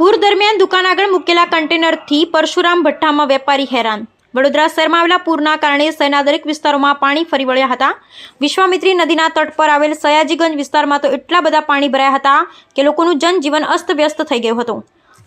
પૂર દરમિયાન દુકાન આગળ મૂકેલા કન્ટેનરથી પરશુરામ ભઠ્ઠામાં વેપારી હેરાન. વડોદરા શહેરમાં આવેલા પૂરના કારણે શહેરના દરેક વિસ્તારોમાં પાણી ફરી વળ્યા હતા. વિશ્વામિત્રી નદીના તટ પર આવેલ સયાજીગંજ વિસ્તારમાં તો એટલા બધા પાણી ભરાયા હતા કે લોકોનું જનજીવન અસ્તવ્યસ્ત થઈ ગયું હતું.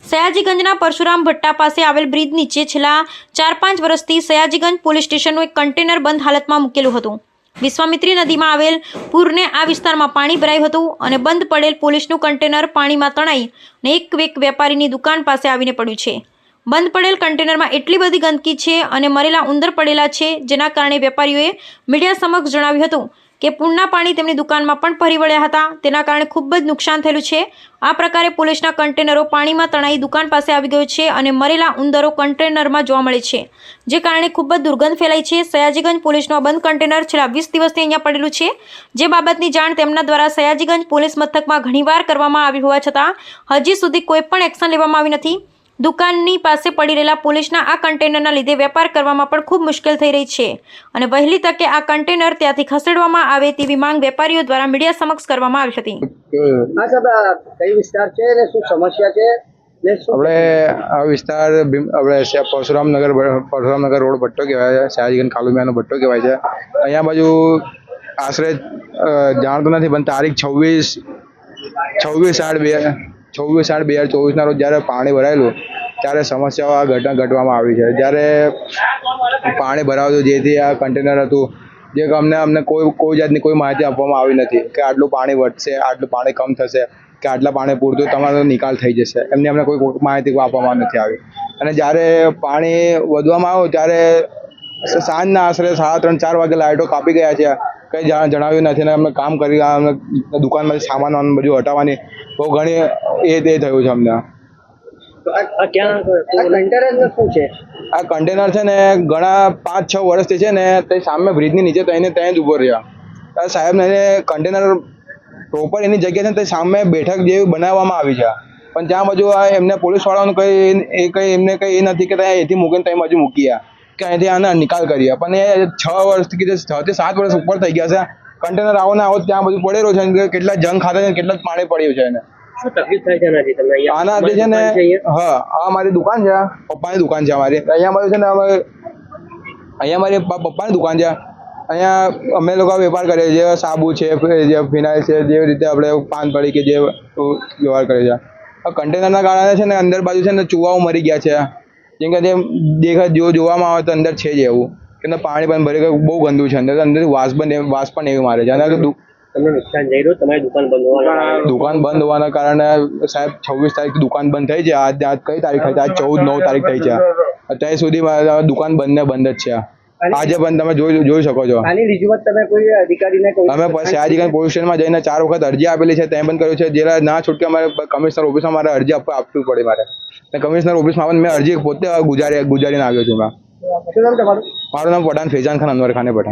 સયાજીગંજના પરશુરામ ભટ્ટા પાસે આવેલ બ્રિજ નીચે છેલ્લા ચાર પાંચ વર્ષથી સયાજીગંજ પોલીસ સ્ટેશનનું એક કન્ટેનર બંધ હાલતમાં મૂકેલું હતું. વિશ્વામિત્રી નદીમાં આવેલ પૂરને આ વિસ્તારમાં પાણી ભરાયું હતું અને બંધ પડેલ પોલીસનું કન્ટેનર પાણીમાં તણાઈ અને એક વેક વેપારીની દુકાન પાસે આવીને પડ્યું છે. બંધ પડેલ કન્ટેનરમાં એટલી બધી ગંદકી છે અને મરેલા ઉંદર પડેલા છે, જેના કારણે વેપારીઓએ મીડિયા સમક્ષ જણાવ્યું હતું કે પૂરના પાણી તેમની દુકાનમાં પણ ફરી વળ્યા હતા. તેના કારણે ખૂબ જ નુકસાન થયેલું છે. આ પ્રકારે પોલીસના કન્ટેનરો પાણીમાં તણાઈ દુકાન પાસે આવી ગયો છે અને મરેલા ઉંદરો કન્ટેનરમાં જોવા મળે છે, જે કારણે ખૂબ જ દુર્ગંધ ફેલાઈ છે. સયાજીગંજ પોલીસનું બંધ કન્ટેનર છેલ્લા વીસ દિવસથી અહીંયા પડેલું છે. જે બાબતની જાણ તેમના દ્વારા સયાજીગંજ પોલીસ મથકમાં ઘણીવાર કરવામાં આવી હોવા છતાં, હજી સુધી કોઈ પણ એક્શન લેવામાં આવી નથી. દુકાનની પાસે પડી રહેલા પોલીસના આ કન્ટેનરના લીધે વેપાર કરવામાં પણ ખૂબ મુશ્કેલ થઈ રહી છે અને વહેલી તકે આ કન્ટેનર ત્યાંથી ખસેડવામાં આવે તેવી માંગ વેપારીઓ દ્વારા મીડિયા સમક્ષ કરવામાં આવી હતી. આ કઈ વિસ્તાર છે ને શું સમસ્યા છે આપણે આ વિસ્તાર આપણે પરશુરામનગર પરશુરામનગર રોડ ભટ્ટો કહેવાય છે શાહજીગંજ કાલુમિયાનો ભટ્ટો કહેવાય છે. અહીંયા બાજુ આશરે જાણતો નથી પણ તારીખ છવ્વીસ છવ્વીસ આઠ બે છવ્વીસ આઠ બે હજાર ચોવીસના રોજ જ્યારે પાણી ભરાયેલું, ત્યારે સમસ્યાઓ આ ઘટના ઘટવામાં આવી છે. જ્યારે પાણી ભરાયું જેથી આ કન્ટેનર હતું, જે અમને અમને કોઈ કોઈ જાતની કોઈ માહિતી આપવામાં આવી નથી કે આટલું પાણી વધશે, આટલું પાણી કમ થશે, કે આટલા પાણી પૂરતું તમારો નિકાલ થઈ જશે. એમની અમને કોઈ માહિતી આપવામાં નથી આવી. અને જ્યારે પાણી વધવામાં આવ્યું, ત્યારે સાંજના આશરે સાડા ત્રણ ચાર વાગે લાઇટો કાપી ગયા છે. કંઈ જણાવ્યું નથી અને અમે કામ કરી રહ્યા અમે દુકાનમાંથી સામાન વામાન બધું હટાવવાની બહુ ઘણી એ તે થયું છે અમને. આ કન્ટેનર છે? આ કન્ટેનર છે? ને ઘણા પાંચ છ વર્ષથી છે ને તે સામે બ્રિજની નીચે તઈને ત્યાં જ ઊભો રહ્યા. સાહેબ ને એને કન્ટેનર પ્રોપર એની જગ્યા છે તે સામે બેઠક જેવી બનાવવામાં આવી છે. પણ ત્યાં બાજુ આ એમને પોલીસ વાળાનું કંઈ એ કંઈ એમને કંઈ એ નથી કે ત્યાં એથી મૂકીને ત્યાં બાજુ મૂક્યા કે અહીંથી આના નિકાલ કરીએ પણ એ છ વર્ષથી કે છ થી સાત વર્ષ ઉપર થઈ ગયા છે. કન્ટેનર આવો ને આવો ત્યાં બધું પડેલો છે કેટલા જંગ ખાતે છે કેટલા જ પાણી પડ્યું છે એને. શું છે ને? હા આ મારી દુકાન છે પપ્પાની દુકાન છે અમારી. અહીંયા મારું છે ને અમે અહીંયા મારી પપ્પાની દુકાન છે. અહીંયા અમે લોકો વેપાર કરીએ છીએ સાબુ છે જે ફિનાઇલ છે જેવી રીતે આપણે પાન પડી કે જે વ્યવહાર કરીએ છીએ. કન્ટેનરના કારણે છે ને અંદર બાજુ છે ને ચૂવાઓ મરી ગયા છે. જેમ કે જે દેખા જો જોવામાં આવે તો અંદર છે જ એવું. કે અંદર પાણી પણ ભરી ગયું બહુ ગંદુ છે અંદર. અંદર વાસ પણ વાસ પણ એવી મારે છે. અને તમને નુકસાન જઈ રહ્યું? તમારી દુકાન બંધ હોવાના દુકાન બંધ હોવાના કારણે સાહેબ છવ્વીસ તારીખ દુકાન બંધ થઈ છે. આજ આજ કઈ તારીખ થઈ છે? આજ ચૌદ નવ તારીખ થઈ છે. અત્યાર સુધી મારા દુકાન બંધ ને બંધ જ છે આજે પણ તમે જોઈ જોઈ શકો છો. આની રજૂઆત તમે કોઈ અધિકારીને અમે પછી આજીગંજ પોલીસ સ્ટેશનમાં જઈને ચાર વખત અરજી આપેલી છે તેમ પણ કર્યું છે. જેના ના છૂટકે અમારે કમિશનર ઓફિસમાં મારે અરજી આપવા આપવી પડી મારે. ને કમિશનર ઓફિસમાં પણ મેં અરજી પોતે ગુજારી ગુજારીને આવ્યો છું મેં મારું નામ પઠાણ ફેજાન ખાન અનવર ખાને પઠાણ.